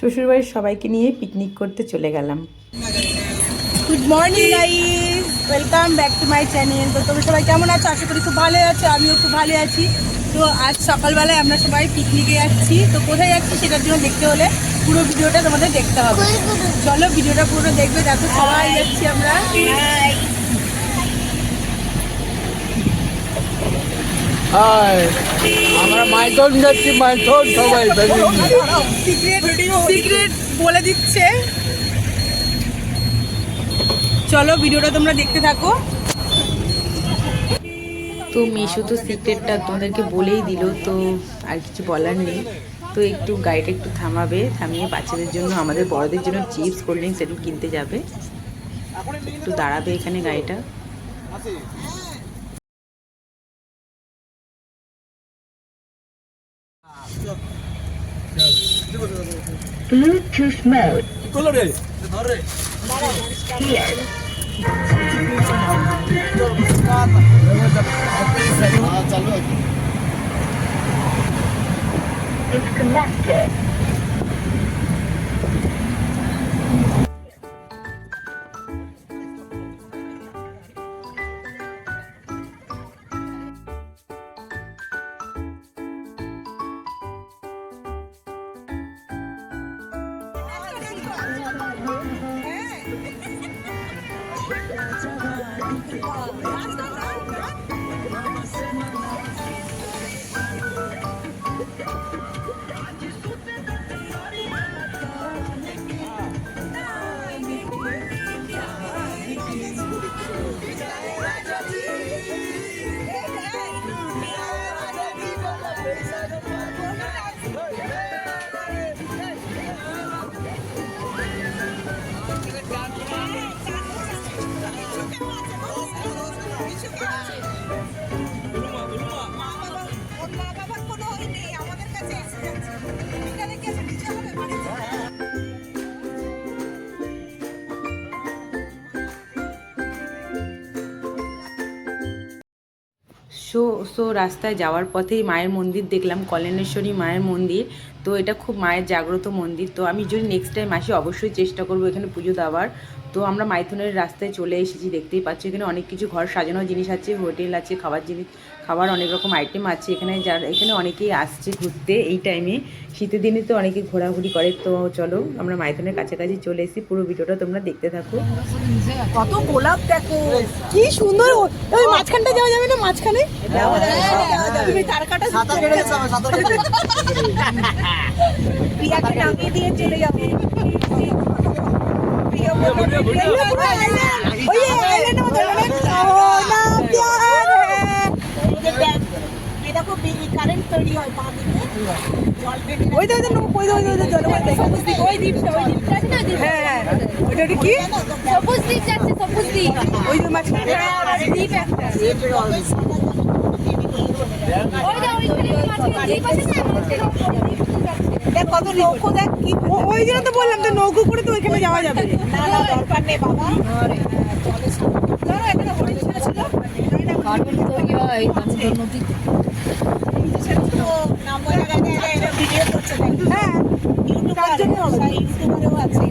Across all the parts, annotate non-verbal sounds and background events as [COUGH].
শ্বশুরবাড়ির সবাইকে নিয়ে পিকনিক করতে চলে গেলাম। Good morning guys welcome back to my channel তো তোমরা সবাই কেমন আছো? আশা করি খুব ভালো আছো আমিও খুব ভালো আছি। তো আজ সকালবেলায় আমরা সবাই পিকনিকে যাচ্ছি। তো কোথায় যাচ্ছি সেটার জন্য দেখতে হলে পুরো ভিডিওটা তোমাদের দেখতে হবে। চলো ভিডিওটা পুরো দেখবে। দেখো সবাই যাচ্ছি আমরা। আমরা মাইথন যাচ্ছি মাইথন সবাই সিক্রেট বলে দিচ্ছে। চলো ভিডিওটা তোমরা দেখতে থাকো। তো মিশো তো সিক্রেটটা তোমাদেরকে বলেই দিল তো আর কিছু বলার নেই। তো একটু গাড়িটা একটু থামাবে থামিয়ে বাচ্চাদের জন্য আমাদের বড়দের জন্য চিপস কোল্ড ড্রিঙ্কস এরকম কিনতে যাবে। একটু দাঁড়াবে এখানে গাড়িটা Bluetooth mode. Here. It's connected. 아, 진짜 so so রাস্তায় যাওয়ার পথেই মায়ের মন্দির দেখলাম, কল্যাণেশ্বরী মায়ের মন্দির। তো এটা খুব মায়ের জাগ্রত মন্দির। তো আমি যদি নেক্সট টাইম আসি, অবশ্যই চেষ্টা করব এখানে পুজো দেওয়ার। তো আমরা মাইথনের রাস্তায় চলে এসেছি দেখতেই পাচ্ছি। এখানে অনেক কিছু ঘর সাজানোর জিনিস আছে হোটেল আছে খাবার জিনিস খাবার অনেক রকম আইটেম আছে। এখানে যার এখানে অনেকেই আসছে ঘুরতে এই টাইমে শীতের দিনে তো অনেকে ঘোরাঘুরি করে তো চলো আমরা মাইথনের কাছাকাছি চলে এসেছি। পুরো ভিডিওটা তোমরা দেখতে থাকো। কত গোলাপ দেখো কি সুন্দর ওই মাঝখানটা যাওয়া যাবে না? মাঝখানে? তুমি তার কাটা [LAUGHS] প্রিয়াকে নামিয়ে দিয়ে চলে যাব। ওই যে মনে হচ্ছে, "ও না প্যার হ্যাঁ।" হয় ওই তো দেখো। হ্যাঁ হ্যাঁ কত নৌকো দেখ কি ওই জন্য তো বললাম তো নৌকো করে তো ওইখানে যাওয়া যাবে। না না দরকার নেই বাবা। এখানে হরিণ ছেড়েছিল। কার্টুন তৈরি হয়। বাচ্চাদের নদী হ্যাঁ তার জন্য হবে ইউটিউবারেও আছে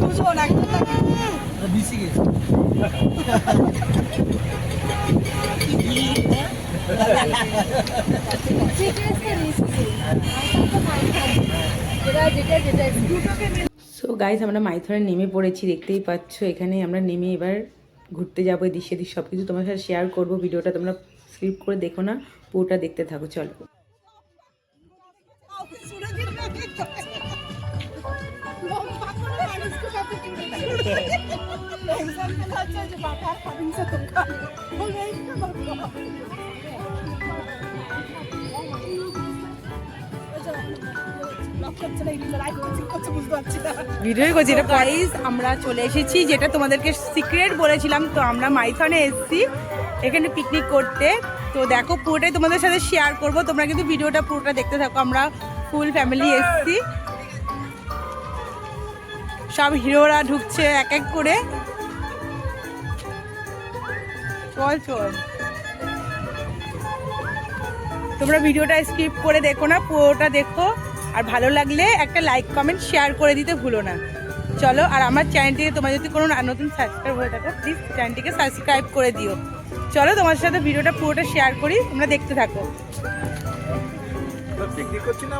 দুজন যেটা যেটা দুটোকে সো গাইজ আমরা মাইথনে নেমে পড়েছি, দেখতেই পাচ্ছ। এখানে আমরা নেমে এবার ঘুরতে যাব এদিক সেদিক সব কিছু তোমার সাথে শেয়ার করব। ভিডিওটা তোমরা স্কিপ করে দেখো না, পুরোটা দেখতে থাকো, চলো। করছি এটা প্রাইস আমরা চলে এসেছি যেটা তোমাদেরকে সিক্রেট বলেছিলাম। তো আমরা মাইথনে এসেছি এখানে পিকনিক করতে। তো দেখো পুরোটাই তোমাদের সাথে শেয়ার করব। তোমরা কিন্তু ভিডিওটা পুরোটা দেখতে থাকো। আমরা ফুল ফ্যামিলি এসেছি। সব হিরোরা ঢুকছে এক এক করে। চল চল। তোমরা ভিডিওটা স্কিপ করে দেখো না পুরোটা দেখো। আর ভালো লাগলে একটা লাইক কমেন্ট শেয়ার করে দিতে ভুলো না। চলো আর আমার চ্যানেলটিকে তোমার যদি কোনো নতুন সাবস্ক্রাইব হয়ে থাকো প্লিজ চ্যানেলটিকে সাবস্ক্রাইব করে দিও। চলো তোমার সাথে ভিডিওটা পুরোটা শেয়ার করি তোমরা দেখতে থাকো।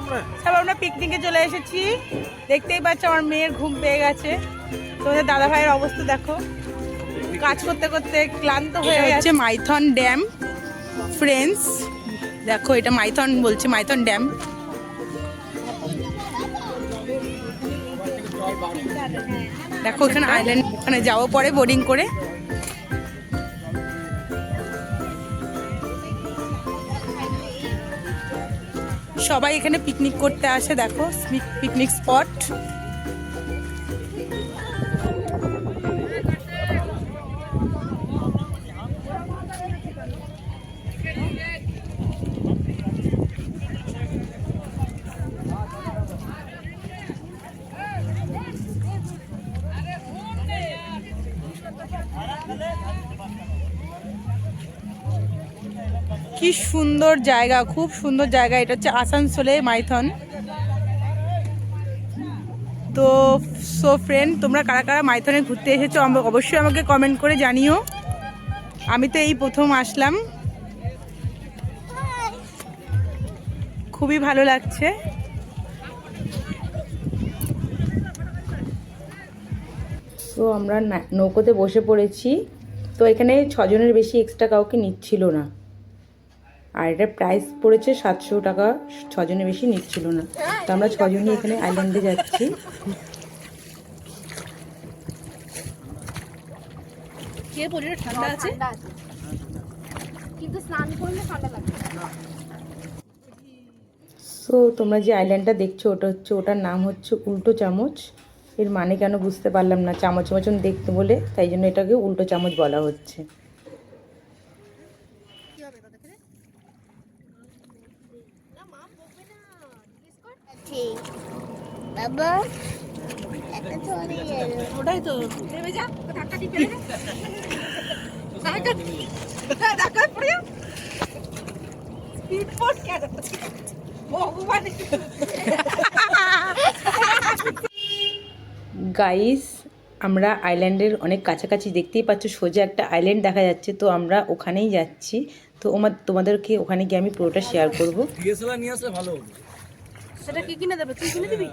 আমরা? সব আমরা পিকনিকে চলে এসেছি। দেখতেই পাচ্ছ আমার মেয়ের ঘুম পেয়ে গেছে। তোমাদের দাদা ভাইয়ের অবস্থা দেখো। কাজ করতে করতে ক্লান্ত হয়ে যাচ্ছে মাইথন ড্যাম ফ্রেন্ডস দেখো এটা মাইথন বলছে মাইথন ড্যাম। দেখো ওখানে আইল্যান্ড ওখানে যাব পরে বোর্ডিং করে। সবাই এখানে পিকনিক করতে আসে, দেখো পিকনিক স্পট কি সুন্দর জায়গা, খুব সুন্দর জায়গা। এটা হচ্ছে আসানসোলে মাইথন। তো সো ফ্রেন্ড তোমরা কারা কারা মাইথনে ঘুরতে এসেছ অবশ্যই আমাকে কমেন্ট করে জানিও। আমি তো এই প্রথম আসলাম। খুবই ভালো লাগছে। তো আমরা নৌকোতে বসে পড়েছি। তো এখানে ছজনের বেশি এক্সট্রা কাউকে নিচ্ছিল না। আর এটার প্রাইস পড়েছে সাতশো টাকা ছজনের বেশি নিচ্ছিল না। তো আমরা ছজনই এখানে আইল্যান্ডে যাচ্ছি। ঠান্ডা আছে? কিন্তু স্নান করলে ঠান্ডা লাগবে সো তোমরা যে আইল্যান্ডটা দেখছ ওটা হচ্ছে ওটার নাম হচ্ছে উল্টো চামচ। এর মানে কেন বুঝতে পারলাম না চামচ মতন দেখতে বলে তাই জন্য এটাকে উল্টো চামচ বলা হচ্ছে। ঠিক বাবা একটা চলে গেল। ওটাই তো। নেমে যা ধাক্কা টিপে ধাক্কা ধাক্কা পড়ে স্পিড পোস্ট কেন? ভগবান। গাইস আমরা আইল্যান্ডের অনেক কাছাকাছি দেখতেই পাচ্ছ সোজা একটা আইল্যান্ড দেখা যাচ্ছে তো আমরা ওখানেই যাচ্ছি। তো তোমাদেরকে ওখানে গিয়ে আমি পুরোটা শেয়ার করব। নিয়ে আসলে ভালো সেটা কি কিনে দেবে তুই কিনে দিবি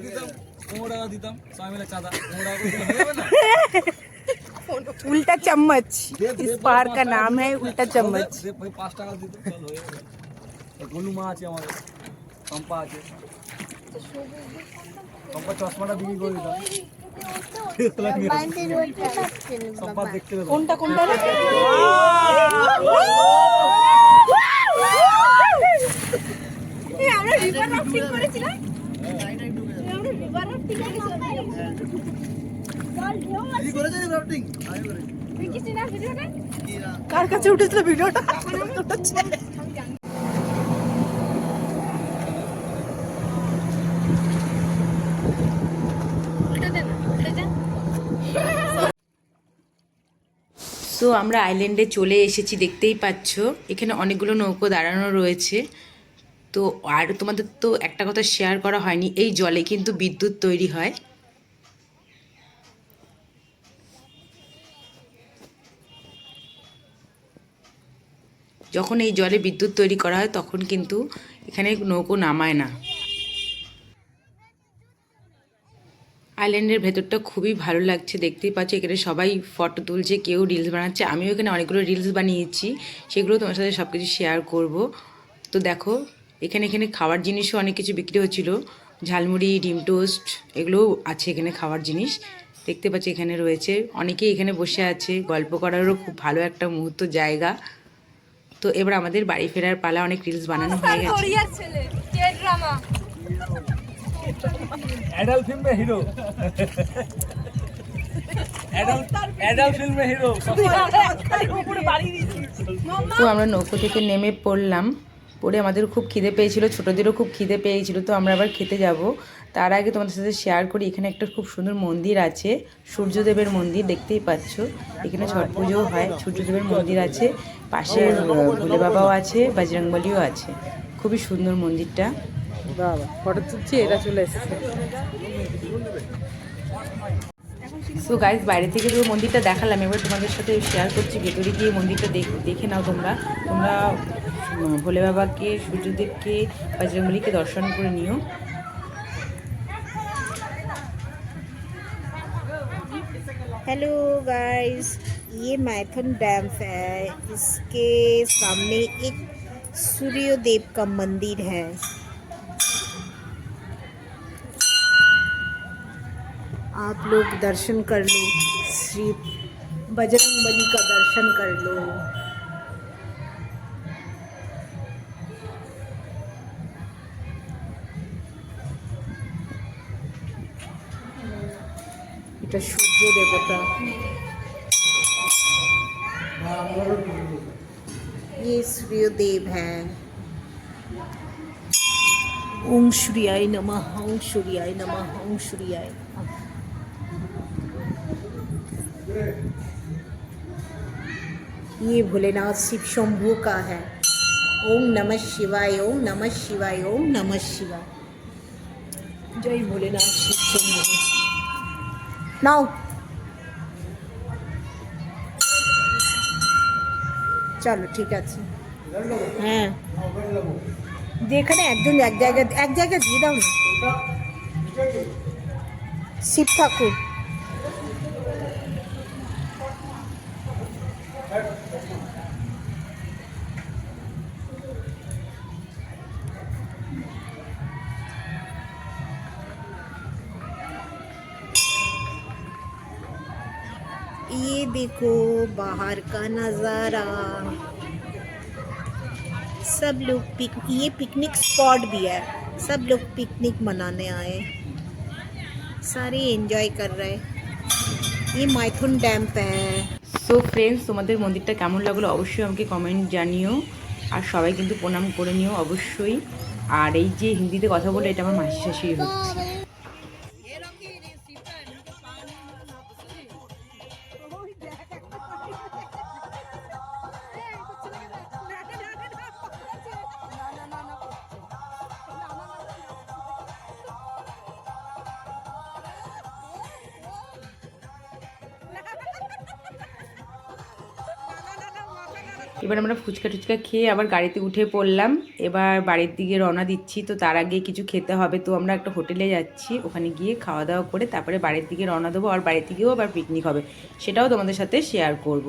দিতাম পনেরো টাকা দিতাম সবাই মিলে চাঁদা পনেরো টাকা করে দিলে হয়ে যাবে না उल्टा चम्मच इस पहाड़ का नाम है उल्टा चम्मच দে, ভাই পাঁচ টাকা দিত চল হয়ে যাবে আর গলু মা আছে আমাদের চম্পা আছে চম্পা চশমাটা বিক্রি করে দিতাম বাড়িতে রোদে পাচ্ছে না চম্পা বাবা দেখতে পেতাম কোনটা কোনটা রে? এই আমরা রিভার রাফটিং করেছিলাম। আমরা রিভার রাফটিং করেছিলাম। দেখিস না ভিডিওটা কার কাছে উঠেছিল ভিডিওটা সো [LAUGHS] আমরা আইল্যান্ডে চলে এসেছি দেখতেই পাচ্ছ। এখানে অনেকগুলো নৌকো দাঁড়ানো রয়েছে। তো আর তোমাদের তো একটা কথা শেয়ার করা হয়নি, এই জলে কিন্তু বিদ্যুৎ তৈরি হয়। যখন এই জলে বিদ্যুৎ তৈরি করা হয়, তখন কিন্তু এখানে নৌকো নামায় না। আইল্যান্ডের ভেতরটা খুবই ভালো লাগছে, দেখতেই পাচ্ছি, এখানে সবাই ফটো তুলছে, কেউ রিলস বানাচ্ছে। আমিও এখানে অনেকগুলো রিলস বানিয়েছি, সেগুলো তোমার সাথে সব কিছু শেয়ার করব। তো দেখো এখানে এখানে খাওয়ার জিনিসও অনেক কিছু বিক্রি হচ্ছিল। ঝালমুড়ি ডিম টোস্ট এগুলোও আছে এখানে খাওয়ার জিনিস। দেখতে পাচ্ছি এখানে রয়েছে। অনেকেই এখানে বসে আছে। গল্প করারও খুব ভালো একটা মুহূর্ত জায়গা। তো এবার আমাদের বাড়ি ফেরার পালা অনেক রিলস বানানো হয়ে গেছে। অ্যাডাল্ট ফিল্মে হিরো তো আমরা নৌকো থেকে নেমে পড়লাম। পড়ে আমাদের খুব খিদে পেয়েছিল ছোটোদেরও খুব খিদে পেয়েছিল তো আমরা আবার খেতে যাব। তার আগে তোমাদের সাথে শেয়ার করি এখানে একটা খুব সুন্দর মন্দির আছে সূর্যদেবের মন্দির দেখতেই পাচ্ছ। এখানে ছট পুজোও হয় সূর্যদেবের মন্দির আছে পাশে ভোলে বাবাও আছে বজরংবলিও আছে। খুবই সুন্দর মন্দিরটা। বাবা ফটো তুলছি এটা চলে এসেছে। সো গাইজ বাইরে থেকে তো মন্দিরটা দেখালাম এবার তোমাদের সাথে শেয়ার করছি ভেতরে গিয়ে মন্দিরটা দেখ- নাও তোমরা। তোমরা ভোলে বাবাকে সূর্যদেবকে বজরংবলীকে দর্শন করে নিও हेलो गाइस ये मैथन डैम है इसके सामने एक सूर्य देव का मंदिर है आप लोग दर्शन कर लो श्री बजरंग बली का दर्शन कर लो এটা সূর্য দেবতা ये सूर्य देव है ओम सूर्याय नमः ओम सूर्याय नमः ओम सूर्याय नमः ये भोलेनाथ शिव शंभू का है ओम नमः शिवाय ओम नमः शिवाय ओम नमः शिवाय जय भोलेनाथ शिव शंभू नाउ চলো, ঠিক আছে। হ্যাঁ। যেখানে একজন এক জায়গায় এক জায়গায় দিয়ে দাও না। শিব ঠাকুর। देखो बाहर का नज़ारा सब लोग पिक ये पिकनिक स्पॉट भी है सब लोग पिकनिक मनाने आए सारे एंजॉय कर रहे ये माइथुन डैम पे है সো ফ্রেন্ডস তোমাদের মন্দিরটা কেমন লাগলো অবশ্যই আমাকে কমেন্ট জানিও আর সবাই কিন্তু প্রণাম করে নিও অবশ্যই আর এই যে হিন্দিতে কথা বলে এটা আমার মাসি শাশুড়ি হচ্ছে এবার আমরা ফুচকা টুচকা খেয়ে আবার গাড়িতে উঠে পড়লাম। এবার বাড়ির দিকে রওনা দিচ্ছি, তো তার আগে কিছু খেতে হবে। তো আমরা একটা হোটেলে যাচ্ছি, ওখানে গিয়ে খাওয়া দাওয়া করে তারপরে বাড়ির দিকে রওনা দেবো আর বাড়ির দিকেও আবার পিকনিক হবে। সেটাও তোমাদের সাথে শেয়ার করব।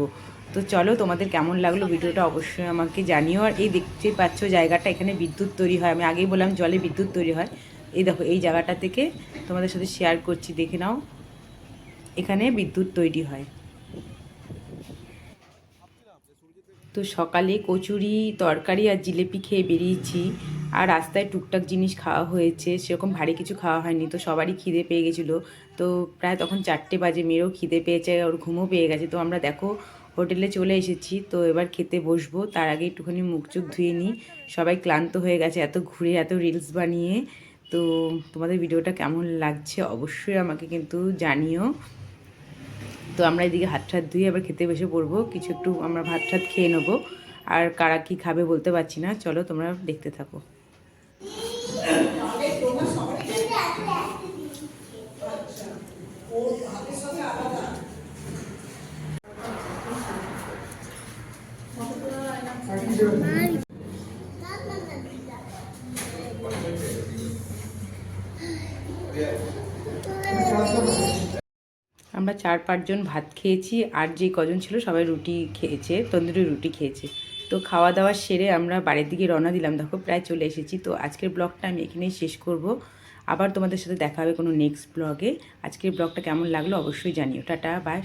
তো চলো, তোমাদের কেমন লাগল ভিডিওটা অবশ্যই আমাকে জানিও। আর এই দেখতে পাচ্ছ জায়গাটা, এখানে বিদ্যুৎ তৈরি হয়। আমি আগেই বললাম জলে বিদ্যুৎ তৈরি হয়। এই দেখো, এই জায়গাটা থেকে তোমাদের সাথে শেয়ার করছি, দেখে নাও। এখানে বিদ্যুৎ তৈরি হয়। তো সকালে কচুরি, তরকারি আর জিলেপি খেয়ে বেরিয়েছি। আর রাস্তায় টুকটাক জিনিস খাওয়া হয়েছে, সেরকম ভারী কিছু খাওয়া হয়নি। তো সবারই খিদে পেয়ে গেছিল। তো প্রায় তখন চারটে বাজে, মেয়েরও খিদে পেয়েছে, ওর ঘুমও পেয়ে গেছে। তো আমরা দেখো, হোটেলে চলে এসেছি। তো এবার খেতে বসবো। তার আগে একটুখানি মুখ চুখ ধুয়ে নিই। সবাই ক্লান্ত হয়ে গেছে, এত ঘুরে, এত রিলস বানিয়ে। তো তোমাদের ভিডিওটা কেমন লাগছে অবশ্যই আমাকে কিন্তু জানিও। তো আমরা এদিকে হাত টাত ধুয়ে আবার খেতে বসে পড়ব। কিছু একটু আমরা ভাত টাত খেয়ে নেব। আর কারা কি খাবে বলতে পারছি না। চলো তোমরা দেখতে থাকো আমরা চার পাঁচজন ভাত খেয়েছি, আর যে কজন ছিল সবাই রুটি খেয়েছে, তন্দুরি রুটি খেয়েছে। তো খাওয়া দাওয়া সেরে আমরা বাড়ির দিকে রওনা দিলাম। দেখো, প্রায় চলে এসেছি। তো আজকের ব্লগটা আমি এখানেই শেষ করব। আবার তোমাদের সাথে দেখা হবে কোনো নেক্সট ব্লগে আজকের ব্লগটা কেমন লাগল অবশ্যই জানিও। Tata bye